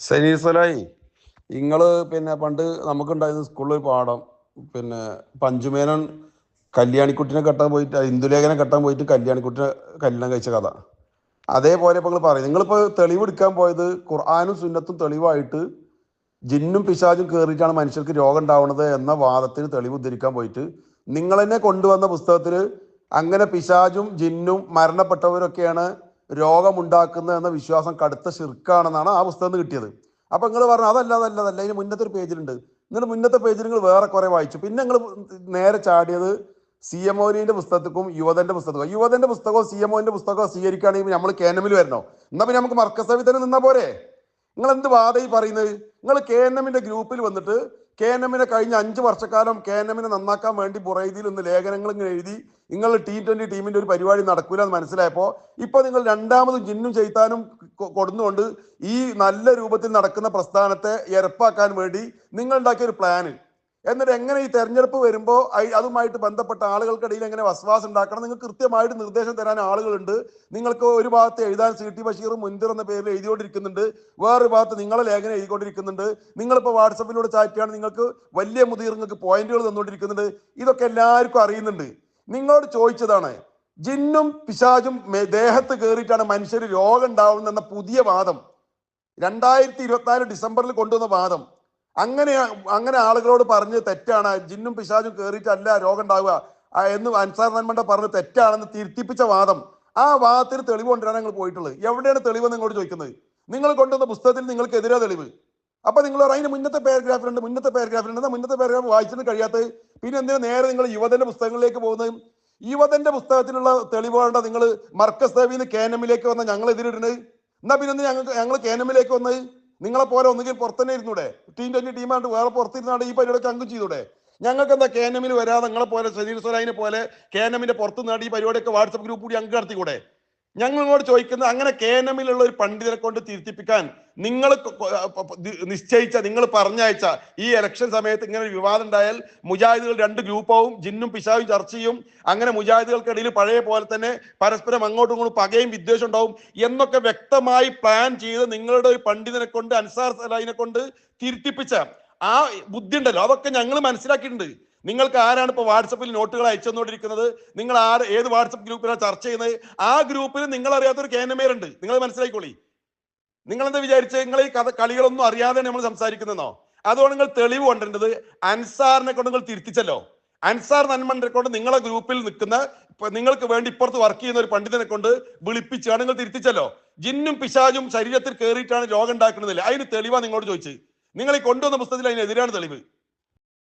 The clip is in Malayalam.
സനീസലായി നിങ്ങൾ പിന്നെ പണ്ട് നമുക്കുണ്ടായിരുന്ന സ്കൂളിൽ ഒരു പാഠം പിന്നെ പഞ്ചുമേനൻ കല്യാണിക്കുട്ടിനെ കെട്ടാൻ പോയിട്ട് ഇന്ദുലേഖനെ കെട്ടാൻ പോയിട്ട് കല്യാണിക്കുട്ടിനെ കല്യാണം കഴിച്ച കഥ. അതേപോലെ ഇപ്പോൾ നിങ്ങൾ പറയും നിങ്ങളിപ്പോൾ തെളിവെടുക്കാൻ പോയത് ഖുർആാനും സുന്നത്തും തെളിവായിട്ട് ജിന്നും പിശാചും കയറിയിട്ടാണ് മനുഷ്യർക്ക് രോഗം ഉണ്ടാവുന്നത് എന്ന വാദത്തിന് തെളിവ് ഉദ്ധരിക്കാൻ പോയിട്ട് നിങ്ങൾ തന്നെ കൊണ്ടുവന്ന പുസ്തകത്തിൽ അങ്ങനെ പിശാചും ജിന്നും മരണപ്പെട്ടവരൊക്കെയാണ് രോഗമുണ്ടാക്കുന്നത് എന്ന വിശ്വാസം കടുത്ത ശിർക്കാണെന്നാണ് ആ പുസ്തകം കിട്ടിയത്. അപ്പൊ നിങ്ങൾ പറഞ്ഞു അതല്ല അതല്ല അതല്ല. ഇതിന് മുന്നത്തെ ഒരു പേജിലുണ്ട്. നിങ്ങൾ മുന്നത്തെ പേജിൽ നിങ്ങൾ വേറെ കുറെ വായിച്ചു. പിന്നെ നിങ്ങൾ നേരെ ചാടിയത് സി എം ഒലിന്റെ പുസ്തകത്തിക്കും യുവതന്റെ പുസ്തകവും യുവതന്റെ പുസ്തകവും സി എം ഒന്റെ പുസ്തകവും സ്വീകരിക്കുകയാണെങ്കിൽ നമ്മൾ കേനമിൽ വരണോ? എന്നാ പിന്നെ നമുക്ക് മർക്കസവി തന്നെ നിന്നാ പോരെ? നിങ്ങൾ എന്ത് വാദ ഈ പറയുന്നത്? നിങ്ങൾ കെ എൻ എമ്മിന്റെ ഗ്രൂപ്പിൽ വന്നിട്ട് കെ എൻ എമ്മിനെ കഴിഞ്ഞ അഞ്ച് വർഷക്കാലം കെ എൻ എമ്മിനെ നന്നാക്കാൻ വേണ്ടി ബുറൈദിയിൽ ഒന്ന് ലേഖനങ്ങൾ എഴുതി നിങ്ങൾ ടി ട്വന്റി ടീമിന്റെ ഒരു പരിപാടി നടക്കൂല എന്ന് മനസ്സിലായപ്പോ ഇപ്പൊ നിങ്ങൾ രണ്ടാമതും ജിന്നും ചെയ്താനും കൊടുന്നുകൊണ്ട് ഈ നല്ല രൂപത്തിൽ നടക്കുന്ന പ്രസ്ഥാനത്തെ എരപ്പാക്കാൻ വേണ്ടി നിങ്ങൾ ഉണ്ടാക്കിയ ഒരു പ്ലാന് എന്നിട്ട് എങ്ങനെ ഈ തെരഞ്ഞെടുപ്പ് വരുമ്പോൾ അതുമായിട്ട് ബന്ധപ്പെട്ട ആളുകൾക്കിടയിൽ എങ്ങനെ വസ്വാസം ഉണ്ടാക്കണം? നിങ്ങൾക്ക് കൃത്യമായിട്ട് നിർദ്ദേശം തരാൻ ആളുകളുണ്ട്. നിങ്ങൾക്ക് ഒരു ഭാഗത്ത് എഴുതാൻ സി ടി ബഷീർ മുൻതിർ എന്ന പേരിൽ എഴുതിക്കൊണ്ടിരിക്കുന്നുണ്ട്. വേറൊരു ഭാഗത്ത് നിങ്ങളെ ലേഖനം എഴുതിക്കൊണ്ടിരിക്കുന്നുണ്ട്. നിങ്ങളിപ്പോൾ വാട്സപ്പിലൂടെ ചാറ്റിയാണ് നിങ്ങൾക്ക് വലിയ മുതിർ നിങ്ങൾക്ക് പോയിന്റുകൾ തന്നുകൊണ്ടിരിക്കുന്നുണ്ട്. ഇതൊക്കെ എല്ലാവർക്കും അറിയുന്നുണ്ട്. നിങ്ങളോട് ചോദിച്ചതാണ് ജിന്നും പിശാചും ദേഹത്ത് കയറിയിട്ടാണ് മനുഷ്യർ രോഗം ഉണ്ടാവുന്നെന്ന പുതിയ വാദം. രണ്ടായിരത്തി ഇരുപത്തിനാല് ഡിസംബറിൽ കൊണ്ടുവന്ന വാദം. അങ്ങനെ അങ്ങനെ ആളുകളോട് പറഞ്ഞ് തെറ്റാണ്. ജിന്നും പിശാചും കയറിയിട്ടല്ല രോഗം ഉണ്ടാവുക എന്ന് അൻസാർ നന്മണ്ട പറഞ്ഞ് തെറ്റാണെന്ന് തിരുത്തിപ്പിച്ച വാദം. ആ വാദത്തിന് തെളിവ് കൊണ്ടുവരാൻ നിങ്ങൾ പോയിട്ടുള്ളത്. എവിടെയാണ് തെളിവ് നിങ്ങളോട് ചോദിക്കുന്നത്? നിങ്ങൾ കൊണ്ടുവന്ന പുസ്തകത്തിൽ നിങ്ങൾക്ക് എതിരെ തെളിവ്. അപ്പൊ നിങ്ങൾ അതിന് മുന്നത്തെ പാരഗ്രാഫിലുണ്ട് മുന്നത്തെ പാരഗ്രാഫിലുണ്ട്. മുന്നത്തെ പാരഗ്രാഫ് വായിച്ചിട്ട് കഴിയാത്തത്? പിന്നെ എന്തിനാ നേരെ നിങ്ങൾ യുവതന്റെ പുസ്തകങ്ങളിലേക്ക് പോകുന്നത്? യുവതന്റെ പുസ്തകത്തിലുള്ള തെളിവുകളുടെ നിങ്ങൾ മർക്കസ് ദേവിന്ന് കേനമിലേക്ക് വന്ന ഞങ്ങൾ എതിരിടുന്നത് എന്നാ പിന്നെ ഞങ്ങൾ ഞങ്ങൾ കേനമിലേക്ക് വന്നത്? നിങ്ങളെ പോലെ ഒന്നുകിൽ പുറത്തന്നെ ഇരുന്നൂടെ? ടീം ട്വന്റി ടീമായിട്ട് വേറെ പുറത്തിരുന്നാണ് ഈ പരിപാടിയൊക്കെ അങ്കും ചെയ്തൂടെ? ഞങ്ങൾക്ക് എന്താ കെ എൻ എമ്മിൽ വരാതെ നിങ്ങളെ പോലെ സജീർ സ്വലായിനെ പോലെ കെ എൻ എമ്മിന്റെ പുറത്തുനിന്നാണ് ഈ പരിപാടിയൊക്കെ വാട്സപ്പ് ഗ്രൂപ്പ് കൂടി അങ്ക് നടത്തിക്കൂടെ? ഞങ്ങളോട് ചോദിക്കുന്നത് അങ്ങനെ കെ എൻ എമ്മിലുള്ള ഒരു പണ്ഡിതനെ കൊണ്ട് തിരുത്തിപ്പിക്കാൻ നിങ്ങൾ നിശ്ചയിച്ച നിങ്ങൾ പറഞ്ഞയച്ച ഈ ഇലക്ഷൻ സമയത്ത് ഇങ്ങനെ ഒരു വിവാദം ഉണ്ടായാൽ മുജാഹിദുകൾ രണ്ട് ഗ്രൂപ്പാവും ജിന്നും പിശാവും ചർച്ച ചെയ്യും അങ്ങനെ മുജാഹിദുകൾക്കിടയിൽ പഴയ പോലെ തന്നെ പരസ്പരം അങ്ങോട്ടും ഇങ്ങോട്ടും പകയും വിദ്വേഷം ഉണ്ടാവും എന്നൊക്കെ വ്യക്തമായി പ്ലാൻ ചെയ്ത് നിങ്ങളുടെ ഒരു പണ്ഡിതനെ കൊണ്ട് അൻസാർ സലാഹിനെ കൊണ്ട് തിരുത്തിപ്പിച്ച ആ ബുദ്ധി ഉണ്ടല്ലോ. അതൊക്കെ ഞങ്ങൾ മനസ്സിലാക്കിയിട്ടുണ്ട്. നിങ്ങൾക്ക് ആരാണ് ഇപ്പോൾ വാട്സപ്പിൽ നോട്ടുകൾ അയച്ചുകൊണ്ടിരിക്കുന്നത് നിങ്ങൾ ആര് ഏത് വാട്സപ്പ് ഗ്രൂപ്പിലാണ് ചർച്ച ചെയ്യുന്നത്? ആ ഗ്രൂപ്പിൽ നിങ്ങൾ അറിയാത്തൊരു കേന്ദ്രമേരുണ്ട് നിങ്ങൾ മനസ്സിലാക്കിക്കോളി നിങ്ങൾ എന്താ വിചാരിച്ചത് നിങ്ങൾ ഈ കഥ കളികളൊന്നും അറിയാതെ നമ്മൾ സംസാരിക്കുന്നതെന്നോ? അതുകൊണ്ട് നിങ്ങൾ തെളിവ് കൊണ്ടത് അൻസാറിനെ കൊണ്ട് നിങ്ങൾ തിരുത്തിച്ചല്ലോ. അൻസാർ നന്മനെ കൊണ്ട് നിങ്ങളെ ഗ്രൂപ്പിൽ നിൽക്കുന്ന നിങ്ങൾക്ക് വേണ്ടി ഇപ്പുറത്ത് വർക്ക് ചെയ്യുന്ന ഒരു പണ്ഡിതനെ കൊണ്ട് വിളിപ്പിച്ചാണ് നിങ്ങൾ തിരുത്തിച്ചല്ലോ. ജിന്നും പിശാചും ശരീരത്തിൽ കയറിയിട്ടാണ് രോഗം ഉണ്ടാക്കുന്നതില്ല? അതിന് തെളിവാണ് നിങ്ങളോട് ചോദിച്ചത്. നിങ്ങൾ ഈ കൊണ്ടുവന്ന പുസ്തകത്തിൽ അതിനെതിരാണ് തെളിവ്.